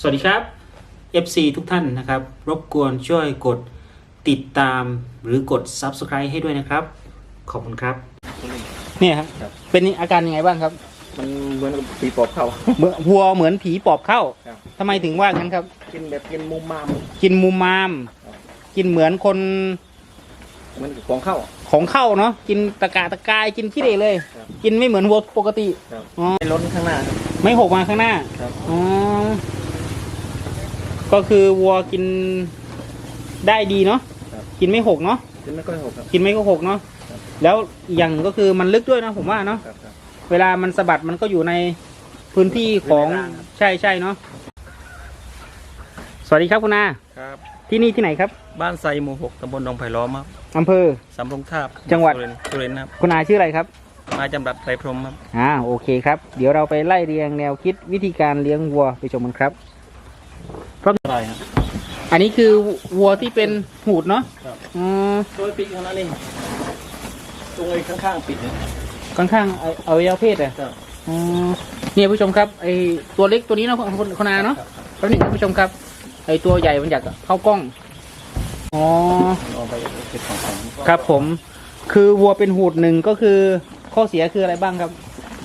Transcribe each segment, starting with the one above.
สวัสดีครับ FC ทุกท่านนะครับ รบกวนช่วยกดติดตามหรือกด Subscribe ให้ด้วยนะครับ ขอบคุณครับ เนี่ยครับ ครับ เป็นอาการยังไงบ้างครับมันเหมือนกับปีปอบเข้า เหมือนวัวเหมือนผีปอบเข้าครับ ทำไมถึงว่างั้นครับ กินแบบกินมุมมาม กินมุมมาม ครับ กินเหมือนคนเหมือนกับของเข้า ของเข้าเนาะกินตะกาตะกายกินขี้เหร่เลย ครับ กินไม่เหมือนวัวปกติครับอ๋อไม่ล้นข้างหน้าครับไม่หกมาข้างหน้าครับ อ๋อ ก็คือวัวกินได้ดีเนาะครับ กินไม่หกเนาะกินไม่ค่อยหกครับ กินไม่ก็หกเนาะครับ แล้วอีกอย่างก็คือมันลึกด้วยเนาะผมว่าเนาะครับครับ เวลามันสะบัดมันก็อยู่ในพื้นที่ของอยู่ในร่างครับ ใช่ใช่เนาะสวัสดีครับคุณอาครับ ที่นี่ที่ไหนครับบ้านไซหมู่หกตำบลดงไผ่ล้อมครับอำเภอ สำโรงทาบจังหวัด สุรินทร์สุรินทร์ครับคุณอาชื่ออะไรครับนายจำรัดไรพรหมครับ อ่าโอเคครับ เดี๋ยวเราไปไล่เรียงแนวคิดวิธีการเลี้ยงวัวไปชมกันครับอะ ไรครับ อันนี้คือวัวที่เป็นหูดเนาะครับอืมโดยปีกเท่านั้นเองตรงไอ้ข้างๆปิดเนี่ยค่อนข้างเอาเอายาวเพศอะครับ อ๋อเนี่ยผู้ชมครับไอตัวเล็กตัวนี้เนาะคุณคุณอาเนาะครับแป๊บหนึงครับผู้ชมครับ ไอตัวใหญ่มันอยากเข้ากล้องอ๋อ เอาไปเก็บของของครับผมคือวัวเป็นหูดหนึ่งก็คือข้อเสียคืออะไรบ้างครับ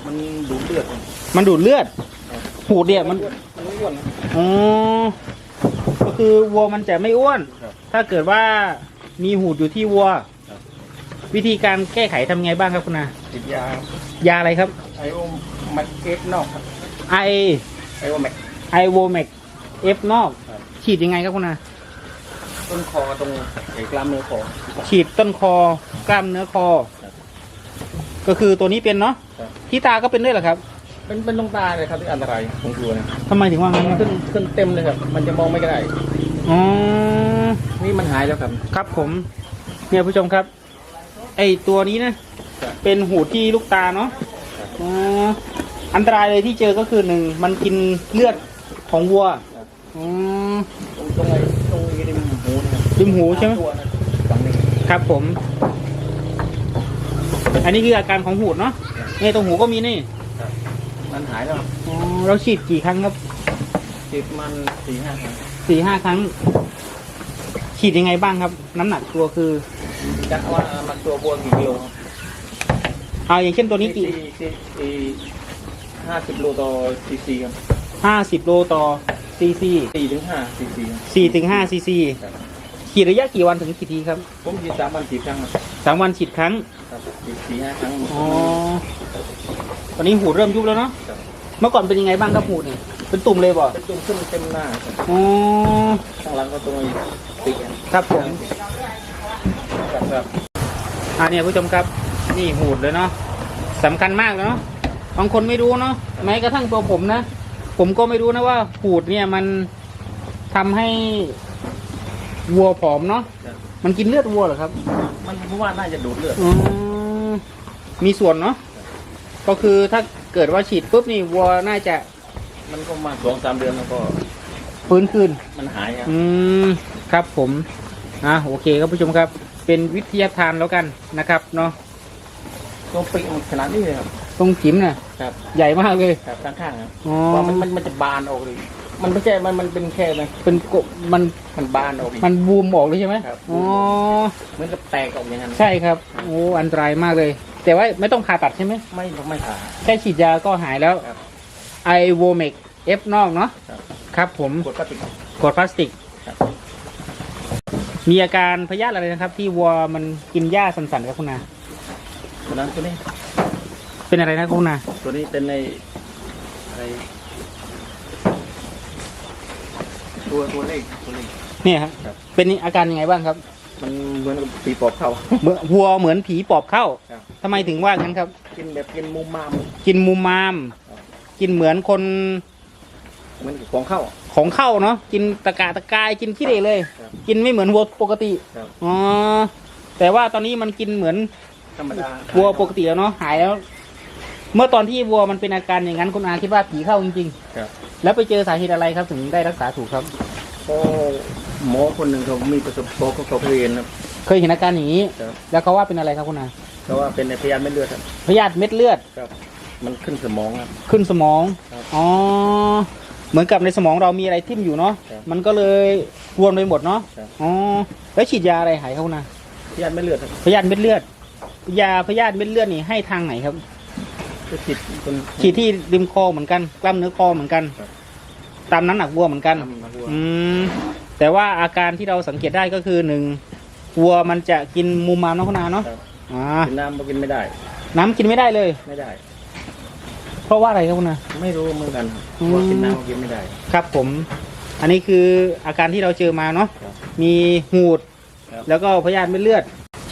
มันดูดเลือดครับมันดูดเลือดครับหูดเนี่ยมันมันไม่อ้วนครับอ๋อก็ คือวัวมันจะไม่อ้วน ครับถ้าเกิดว่ามีหูดอยู่ที่วัว ครับ วิธีการแก้ไขทำไงบ้างครับคุณอาติดยายาอะไรครับไอโอแมกเกตนอกครับไอไอโอแมกไอโวเมกเอฟนอก ครับ ฉีดยังไงครับคุณอาต้นคอตรงไอ้กล้ามเนื้อคอ ฉีดต้นคอกล้ามเนื้อคอ ครับก็คือตัวนี้เป็นเนาะครับ ที่ตาก็เป็นด้วยเหรอครับ เป็นเป็นดวงตาเลยครับที่อันตรายของตัวเนี่ยทำไมถึงว่างั้นครับขึ้นขึ้นเต็มเลยครับ มันจะมองไม่ได้ อ๋อ นี่มันหายแล้วครับ ครับผม เนี่ยผู้ชมครับ ไอตัวนี้นะ ครับ เป็นหูที่ลูกตาเนาะครับอ๋ออันตรายเลยที่เจอก็คือหนึ่งมันกินเลือดของวัวครับอ๋อตรงตรงไอ้ตรงนี้ริมหูนะครับริมหูใช่ไหมตัวนะฝั่งนี้ครับผม อันนี้คืออาการของหูดเนาะเนี่ยตรงหูก็มีนี่ครับ มันหายแล้วครับอ๋อเราฉีดกี่ครั้งครับติดมันสี่ห้าครั้งสี่ห้าครั้ง ฉีดยังไงบ้างครับ น้ำหนักตัวคือจะเอามามาตัวบัวกี่กิโลครับเอาอย่างเช่นตัวนี้กี่ห้าสิบโลต่อซีซีครับห้าสิบโลต่อซีซีสี่ถึงห้าซีซีครับสี่ถึงห้าซีซีครับฉีดระยะกี่วันถึงกี่ทีครับผมฉีดสามวันสี่ครั้งครับสามวันฉีดครั้งครับฉีดสี่ห้าครั้งอ๋อ ตอนนี้หูเริ่มยุบแล้วเนาะครับ เมื่อก่อนเป็นยังไงบ้างครับหูเนี่ยเป็นตุ่มเลยบ่เป็นตุ่มขึ้นเต็มหน้าครับอ๋อข้างหลังก็ตรงไอ้ปีกอะครับผมครับครับอ่าเนี่ยผู้ชมครับนี่หูดเลยเนาะสำคัญมากเลยเนาะบางคนไม่รู้เนาะแม้กระทั่งตัวผมนะ ผมก็ไม่รู้นะว่าหูดเนี่ยมันทำให้วัวผอมเนาะครับมันกินเลือดวัวเหรอครับมันเพราะว่าน่าจะดูดเลือดอืมมีส่วนเนาะ ก็คือถ้าเกิดว่าฉีดปุ๊บนี่วัวน่าจะมันก็มาสองสามเดือนแล้วก็ฟื้นคืน มันหายครับอืมครับผมอะโอเคครับผู้ชมครับ เป็นวิทยาทานแล้วกันนะครับเนาะตัวปีกมันขนาดนี้เลยครับ ตรงจิ๋มน่ะครับ ใหญ่มากเลยครับข้างๆครับอ๋อเพราะมันมันมันจะบานออกเลย มันไม่ใช่มันมันเป็นแค่ไหมเป็นกบมันมันบานออกอีก มันบูมออกเลยใช่ไหมครับ อ๋อ เหมือนกับแตกออกอย่างนั้น ใช่ครับ โอ้ อันตรายมากเลย แต่ว่าไม่ต้องผ่าตัดใช่ไหมไม่ไม่ผ่า แค่ฉีดยาก็หายแล้วครับ ไอโวเมกเอฟนอกเนาะครับครับผมกดพลาสติก กดพลาสติก ครับ มีอาการพยาธิอะไรนะครับ ที่วัวมันกินหญ้าสันๆครับคุณนาตัวนั้นตัวนี้ เป็นอะไรนะคุณนาตัวนี้เป็นในอะไรตัวตัวเลขตัวเลข เนี่ยครับครับ เป็นอาการยังไงบ้างครับ มันเหมือนกับปีปอบเข้าเหมือนวัวเหมือนผีปอบเข้าครับ ทำไมถึงว่างั้นครับ กินแบบกินมุมมาม กินมุมมาม ครับ กินเหมือนคนเหมือนกับของเข้า ของเข้าเนาะกินตะกาตะกายกินขี้เหร่เลย ครับกินไม่เหมือนวัวปกติครับ อ๋อแต่ว่าตอนนี้มันกินเหมือนธรรมดาวัวปกติแล้วเนาะหายแล้ว เมื่อตอนที่วัวมันเป็นอาการอย่างนั้นคุณอาคิดว่าผีเข้าจริง ครับๆ แล้วไปเจอสาเหตุอะไรครับถึงได้รักษาถูกครับ ก็ หมอคนหนึ่งเขามีประสบการณ์เขาเขาเรียนครับ เคยเห็นอาการอย่างนี้ ครับ แล้วเขาว่าเป็นอะไรครับคุณอาเพราะว่าเป็นในพยานไม่เลือดครับ พยาธิเม็ดเลือดครับ มันขึ้นสมองครับ ขึ้นสมองครับอ๋อเหมือนกับในสมองเรามีอะไรทิ่มอยู่เนาะครับมันก็เลยรวนไปหมดเนาะครับ อ๋อแล้วฉีดยาอะไรหายเขานะพยานไม่เลือดครับพยาธิเม็ดเลือด ยาพยาธิเม็ดเลือดนี่ให้ทางไหนครับ ก็ฉีดคน ฉีดที่ริมคอเหมือนกัน กล้ามเนื้อคอเหมือนกัน ครับ ตามน้ำหนักวัวเหมือนกันทำมาวัว อืม แต่ว่าอาการที่เราสังเกตได้ก็คือหนึ่งวัวมันจะกินมูมามเนาะคุณอาเนาะครับอ่ากินน้ำก็กินไม่ได้ น้ำกินไม่ได้เลย ไม่ได้ เพราะว่าอะไรครับคุณอา ไม่รู้เหมือนกันครับอืม ว่ากินน้ำก็กินไม่ได้ ครับผม อันนี้คืออาการที่เราเจอมาเนาะครับมีหูด ครับแล้วก็พยาธิเม็ดเลือด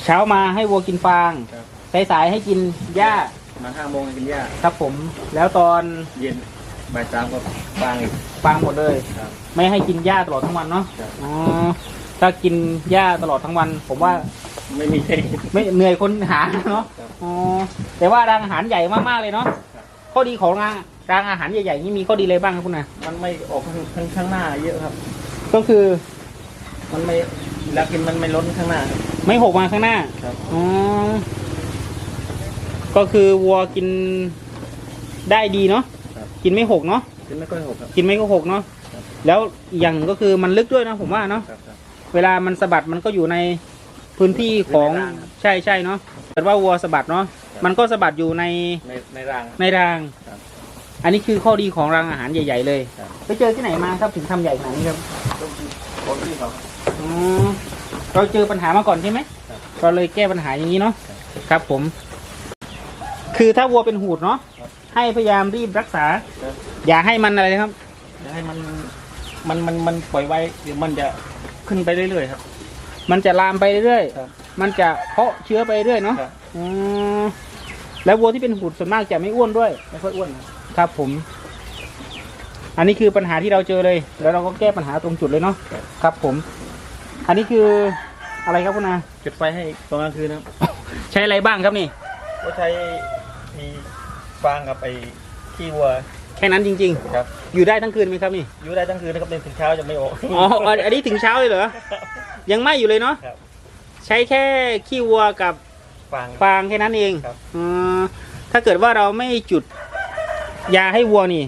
เช้ามาให้วัวกินฟางครับ สายๆให้กินหญ้ามาห้าโมงกินหญ้าครับผม แล้วตอนเย็น บ่ายสามก็ฟางอีก ฟางหมดเลย ครับ ไม่ให้กินหญ้าตลอดทั้งวันเนาะครับ อ๋อถ้ากินหญ้าตลอดทั้งวัน ผมว่าไม่มีใครไม่เหนื่อยคนหาเนาะครับอ๋อแต่ว่ารางอาหารใหญ่มากๆเลยเนาะครับ ข้อดีของรางรางอาหารใหญ่ๆนี่มีข้อดีอะไรบ้างครับคุณนะมันไม่ออกข้างข้างข้างหน้าเยอะครับ ก็คือมันไม่เวลากินมันไม่ล้นข้างหน้าครับ ไม่หกมาข้างหน้าครับ อ๋อก็คือวัวกินได้ดีเนาะครับ กินไม่หกเนาะกินไม่ค่อยหกครับ กินไม่ก็หกเนาะครับ แล้วอีกอย่างหนึ่งก็คือมันลึกด้วยนะผมว่าเนาะครับครับ เวลามันสะบัดมันก็อยู่ในพื้นที่ของอยู่ในรางครับใช่ใช่เนาะแต่ว่าวัวสะบัดเนาะครับ มันก็สะบัดอยู่ในในในราง ในราง ครับอันนี้คือข้อดีของรางอาหารใหญ่ ๆ เลยครับ ไปเจอที่ไหนมาครับถึงทำใหญ่ขนาดนี้ครับคนที่เขา อ๋อเราเจอปัญหามาก่อนใช่ไหมครับเราเลยแก้ปัญหาอย่างนี้เนาะครับครับผม คือถ้าวัวเป็นหูดเนาะครับ ให้พยายามรีบรักษาครับอย่าให้มันอะไรนะครับจะให้มันมันมันมันปล่อยไว้เดี๋ยวมันจะขึ้นไปเรื่อยๆครับ มันจะลามไปเรื่อยครับ มันจะเพาะเชื้อไปเรื่อยเนาะครับ อืมแล้ววัวที่เป็นหูดส่วนมากจะไม่อ้วนด้วย ไม่ค่อยอ้วนครับครับผม อันนี้คือปัญหาที่เราเจอเลย แล้วเราก็แก้ปัญหาตรงจุดเลยเนาะครับผม อันนี้คืออะไรครับคุณอาจุดไฟให้ตอนกลางคืนนะครับ ใช้อะไรบ้างครับนี่ ก็ใช้มี ฟางกับไอ้ขี้วัวแค่นั้นจริง ครับ ๆ อยู่ได้ทั้งคืนไหมครับนี่ อยู่ได้ทั้งคืนนะครับเป็นถึงเช้าจะไม่ออก อ๋อ อันนี้ถึงเช้าเลยเหรอ ยังไม่อยู่เลยเนาะ ครับ ใช้แค่ขี้วัวกับฟาง ฟางแค่นั้นเองครับ อืมถ้าเกิดว่าเราไม่จุดยาให้วัวนี่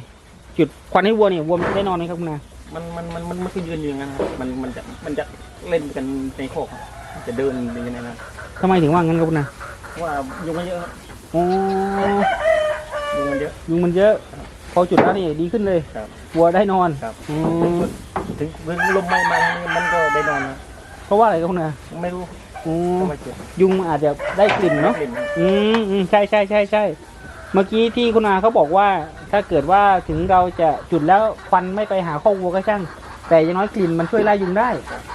จุดควันให้วัวนี่วัวมันจะได้นอนไหมครับคุณอามันมันมันมันมันคือยืนอยู่อย่างนั้นครับมันมันจะมันจะเล่นกันในโคกครับจะเดินอย่างนั้นนะครับทำไมถึงว่างั้นครับคุณอาเพราะว่ายุงมันเยอะครับอ๋อ ยุงมันเยอะ ยุงมันเยอะ พอจุดแล้วนี่ดีขึ้นเลยครับวัวได้นอนครับ อืมถึงถึงลมไม่มามันก็ได้นอนนะเพราะว่าอะไรครับคุณอาไม่รู้อ๋อทำไมเจ็บยุงมันอาจจะได้กลิ่นเนาะ กลิ่นอืมอืมใช่ใช่ใช่ใช่เมื่อกี้ที่คุณอาเขาบอกว่า ถ้าเกิดว่าถึงเราจะจุดแล้วควันไม่ไปหาข้อกวัวก็ช่าง แต่อย่างน้อยกลิ่นมันช่วยไล่ยุงได้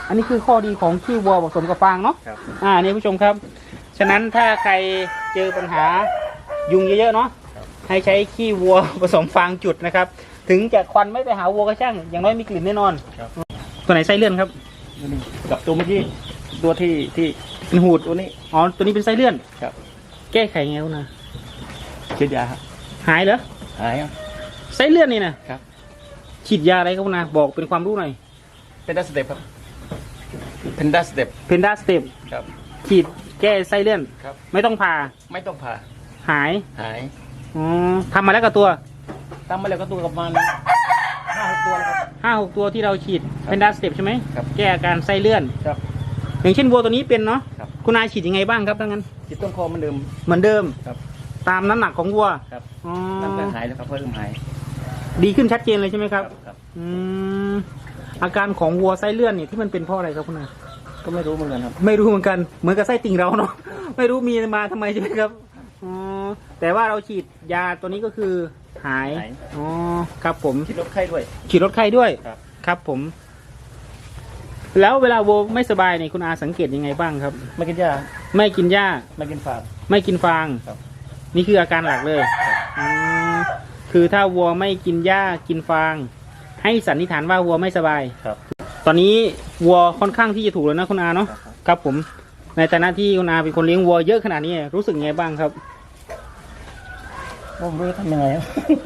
อันนี้คือข้อดีของขี้วัวผสมกับฟางเนาะ ครับ อ่านี่ผู้ชมครับ ฉะนั้นถ้าใครเจอปัญหายุงเยอะๆเนาะครับ ให้ใช้ขี้วัวผสมฟางจุดนะครับ ถึงจะควันไม่ไปหาวัวก็ช่าง อย่างน้อยมีกลิ่นแน่นอน ครับตัวไหนไส้เลื่อนครับนี่กับตัวเมื่อกี้ตัวที่ที่เป็นหูดตัวนี้ อ๋อ ตัวนี้เป็นไส้เลื่อน ครับ แก้ไขไงคุณอาฉีดยาครับหายเหรอ หายครับไส้เลื่อนนี่นะครับ ฉีดยาอะไรครับคุณอาบอกเป็นความรู้หน่อย เป็นดัสเต็ปครับเป็นดัสเต็ปเพนด้าสเต็ปครับ ฉีดแก้ไส้เลื่อน ครับ ไม่ต้องผ่าไม่ต้องผ่าหายหาย อ๋อทำมาแล้วกับตัวตั้งมาแล้วก็ตัวกับมันห้าหกตัวแล้วครับ ห้าหกตัวที่เราฉีดครับเพนด้าสเต็ปใช่ไหมครับแก้อาการไส้เลื่อน ครับ อย่างเช่นวัวตัวนี้เป็นเนาะครับ คุณนายฉีดยังไงบ้างครับทั้างนั้น จิตต้นคอมันเดิม เหมือนเดิมครับ ตามน้ำหนักของวัวครับอ๋อน้ำก็หายแล้วครับเพิ่มหายดีขึ้นชัดเจนเลยใช่ไหมครับ ครับ อืมอาการของวัวไส้เลื่อนเนี่ยที่มันเป็นเพราะอะไรครับคุณนายก็ไม่รู้เหมือนกันครับ ไม่รู้เหมือนกันเหมือนกับไส้ติ่งเราเนาะ ไม่รู้มีมาทำไมใช่ไหมครับอ๋อ แต่ว่าเราฉีดยาตัวนี้ก็คือหายหาย อ๋อครับผม คิดลดไข้ด้วย ฉีดลดไข้ด้วยครับ ครับผม แล้วเวลาวัวไม่สบายเนี่ยคุณอาสังเกตยังไงบ้างครับ ไม่กินยาไม่กินหญ้า ไม่กินฝาด ไม่กินฟาง ครับนี่คืออาการหลักเลยอืมคือถ้าวัวไม่กินหญ้ากินฟาง ให้สันนิษฐานว่าวัวไม่สบาย ครับ ตอนนี้วัวค่อนข้างที่จะถูกแล้วนะคุณอาเนาะ ครับผม ในฐานะที่คุณอาเป็นคนเลี้ยงวัวเยอะขนาดนี้รู้สึกยังไงบ้างครับ ผมไม่รู้ทำยังไงครับ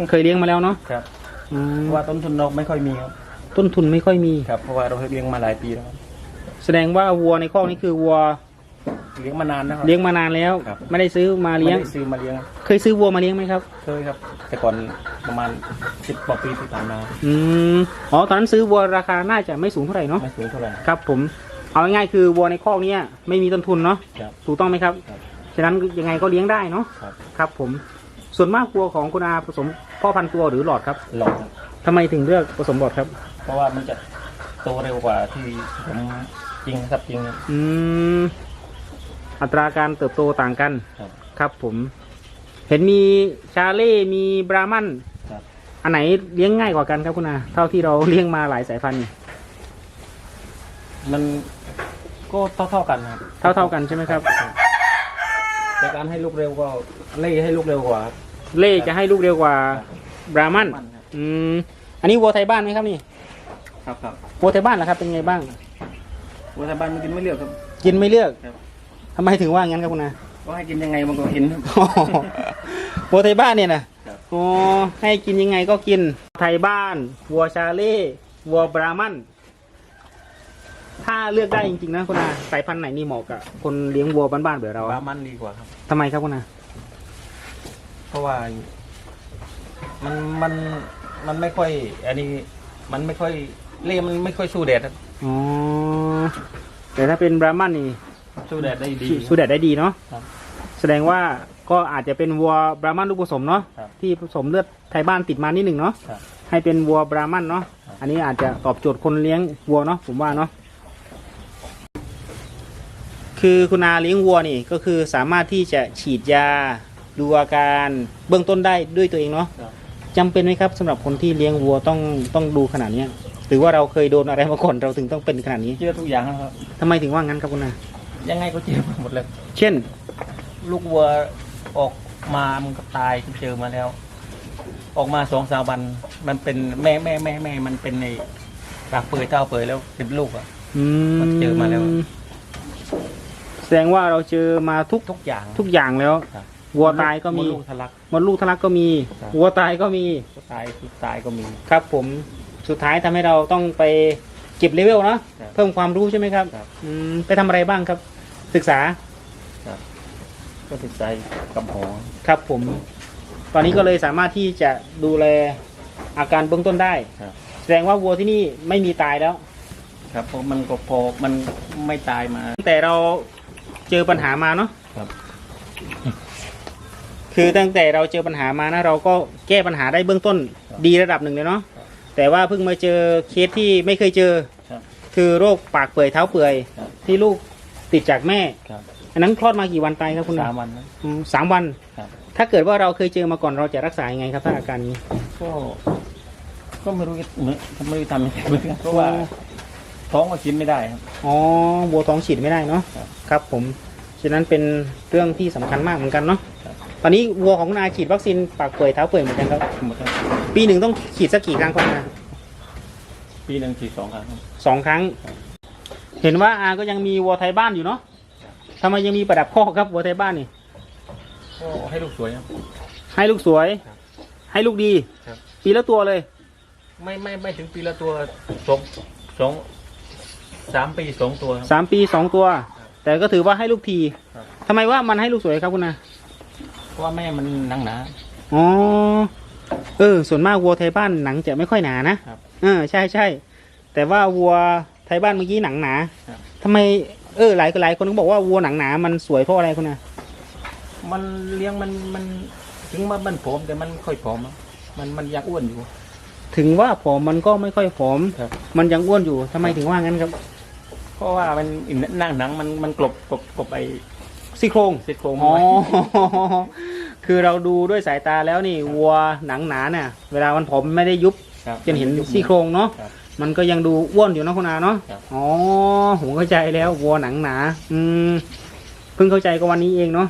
เคยเลี้ยงมาแล้วเนาะครับอืมเพราะว่าต้นทุนเราไม่ค่อยมีครับต้นทุนไม่ค่อยมี ครับเพราะว่าเราเลี้ยงมาหลายปีแล้วครับแสดงว่าวัวในคอกนี้คือวัวเลี้ยงมานานนะครับ เลี้ยงมานานแล้ว ครับ ไม่ได้ซื้อมาเลี้ยง ไม่ได้ซื้อมาเลี้ยงครับเคยซื้อวัวมาเลี้ยงไหมครับ เคยครับ แต่ก่อนประมาณสิบกว่าปีที่ผ่านมาอืมอ๋อตอนนั้นซื้อวัวราคาน่าจะไม่สูงเท่าไหร่เนาะไม่สูงเท่าไหร่ครับ ผมเอาง่ายๆคือวัวในคอกเนี้ยไม่มีต้นทุนเนาะครับ ถูกต้องไหมครับ ครับ ฉะนั้นยังไงก็เลี้ยงได้เนาะครับ ครับผม ส่วนมากวัวของคุณอาผสมพ่อพันธุ์ตัวหรือหลอดครับหลอดครับทำไมถึงเลือกผสมหลอดครับ เพราะว่ามันจะโตเร็วกว่าที่ผมจริงครับจริง อืมอัตราการเติบโตต่างกันครับ ครับผม เห็นมีชาเล่มีบรามันครับ อันไหนเลี้ยงง่ายกว่ากันครับคุณอาเท่าที่เราเลี้ยงมาหลายสายพันธุ์นี่มันก็เท่าเท่าๆกันครับเท่าเท่าๆกันใช่ไหมครับ แต่การให้ลูกเร็วก็เล่ให้ลูกเร็วกว่าครับเล่จะให้ลูกเร็วกว่าบรามันมันครับอืมอันนี้วัวไทยบ้านไหมครับนี่ครับครับวัวไทยบ้านเหรอครับเป็นไงบ้าง วัวไทยบ้านมันกินไม่เลือกครับ กินไม่เลือกครับ ทำไมถึงว่างั้นครับคุณอา ก็ให้กินยังไงมันก็กินครับอ๋อวัวไทยบ้านเนี่ยนะครับ อ๋อให้กินยังไงก็กิน ไทยบ้าน วัวชาเล่ วัวบรามัน ถ้าเลือกได้จริงๆนะคุณอาสายพันธุ์ไหนนี่เหมาะกับคนเลี้ยงวัวบ้านๆแบบเราบาอะมันดีกว่าครับ ทำไมครับคุณอาเพราะว่ามันมันมันไม่ค่อย อันนี้มันไม่ค่อยเล่มันไม่ค่อยสู้แดดครับอ๋อแต่ถ้าเป็นบรามันนี่สู้แดดได้ดีสู้แดดได้ดีเนาะครับ แสดงว่าก็อาจจะเป็นวัวบรามันลูกผสมเนาะครับที่ผสมเลือดไทยบ้านติดมานิดหนึ่งเนาะครับให้เป็นวัวบรามันเนาะครับอันนี้อาจจะตอบโจทย์คนเลี้ยงวัวเนาะผมว่าเนาะ คือคุณอาเลี้ยงวัวนี่ก็คือสามารถที่จะฉีดยาดูอาการเบื้องต้นได้ด้วยตัวเองเนาะครับ จำเป็นไหมครับสำหรับคนที่เลี้ยงวัวต้องต้องดูขนาดเนี้ยหรือว่าเราเคยโดนอะไรมาก่อนเราถึงต้องเป็นขนาดนี้เจอทุกอย่างนะครับ ทำไมถึงว่างั้นครับคุณอายังไงก็เจอมาหมดเลย เช่น ลูกวัวออกมามันก็ตายเจอมาแล้ว ออกมาสองสามวัน มันเป็นแม่แม่แม่แม่มันเป็นในปากเปื่อยเต้าเปื่อยแล้วเป็นลูกอะอืมมันเจอมาแล้ว แสดงว่าเราเจอมาทุกทุกอย่าง ทุกอย่างแล้ว ครับวัวตายก็มี ดลูกทะลัก มดลูกทะลักก็มี ครับ วัวตายก็มีตายคือตายก็มี ครับ ผมสุดท้ายทำให้เราต้องไปเก็บเลเวลเนาะครับเพิ่มความรู้ใช่ไหมครับครับ อืมไปทำอะไรบ้างครับ ศึกษาก็ติดใจกับหมอครับผม ตอนนี้ก็เลยสามารถที่จะดูแลอาการเบื้องต้นได้ ครับ แสดงว่าวัวที่นี่ไม่มีตายแล้วครับเพราะมันก็พอมันไม่ตายมาแต่เรา เจอปัญหามาเนาะครับ คือตั้งแต่เราเจอปัญหามานะ เราก็แก้ปัญหาได้เบื้องต้นครับดีระดับหนึ่งเลยเนาะครับแต่ว่าเพิ่งมาเจอเคสที่ไม่เคยเจอครับคือโรคปากเปื่อยเท้าเปื่อยครับ ที่ลูกติดจากแม่ ครับอันนั้นคลอดมากี่วันตายครับคุณสามวันนะ อืมสามวัน ครับ ถ้าเกิดว่าเราเคยเจอมาก่อนเราจะรักษายังไงครับถ้าอาการนี้ ก็ ก็ไม่รู้จะเหมือนไม่รู้ทำยังไงเหมือนกันเพราะว่า ท้องก็กินไม่ได้ครับ อ๋อวัวท้องฉีดไม่ได้เนาะครับครับผมฉะนั้นเป็นเรื่องที่สำคัญมากเหมือนกันเนาะครับ ตอนนี้วัวของคุณอาฉีดวัคซีนปากเปื่อยเท้าเปื่อยเหมือนกันครับ หมดแล้วปีหนึ่งต้องฉีดสักกี่ครั้งครับคุณอาปีหนึ่งฉีดสองครั้งครับ สองครั้งครับเห็นว่าอาก็ยังมีวัวไทยบ้านอยู่เนาะทำไมยังมีประดับข้อกครับวัวไทยบ้านนี่ ก็ให้ลูกสวยครับ ให้ลูกสวย ครับให้ลูกดี ครับ ปีละตัวเลย ไม่ไม่ไม่ถึงปีละตัวสองสอง สามปีสองตัวครับ สามปีสองตัว แต่ก็ถือว่าให้ลูกทีครับ ทำไมว่ามันให้ลูกสวยครับคุณอาเพราะว่าแม่มันหนังหนา อ๋อเออ ส่วนมากวัวไทยบ้านหนังจะไม่ค่อยหนานะครับเออใช่ใช่แต่ว่าวัวไทยบ้านเมื่อกี้หนังหนาครับ ทำไมเออหลายหลายคนก็บอกว่าวัวหนังหนามันสวยเพราะอะไรคุณอามันเลี้ยงมันมันถึงมันมันผอมแต่มันค่อยผอมอะมันมันยังอ้วนอยู่ ถึงว่าผอมมันก็ไม่ค่อยผอม ครับ มันยังอ้วนอยู่ทำไมถึงว่างั้นครับ เพราะว่ามันหนังหนังมันมันกลบกลบกลบไอซี่โครงซี่โครงอ๋อ ไว้คือเราดูด้วยสายตาแล้วนี่วัวหนังหนาเนี่ยเวลามันผอมไม่ได้ยุบครับ จนเห็นซี่โครงเนาะครับมันก็ยังดูอ้วนอยู่นะคุณอาเนาะครับ อ๋อผมเข้าใจแล้ววัวหนังหนา อืมเพิ่งเข้าใจก็วันนี้เองเนาะ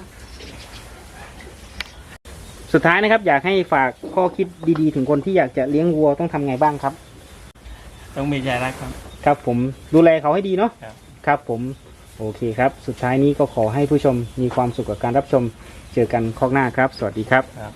สุดท้ายนะครับ อยากให้ฝากข้อคิดดีๆ ถึงคนที่อยากจะเลี้ยงวัวต้องทำไงบ้างครับ ต้องมีใจรักครับ ครับผมดูแลเขาให้ดีเนาะครับ ครับผมโอเคครับ สุดท้ายนี้ก็ขอให้ผู้ชมมีความสุขกับการรับชม เจอกันข้างหน้าครับ สวัสดีครับ ครับ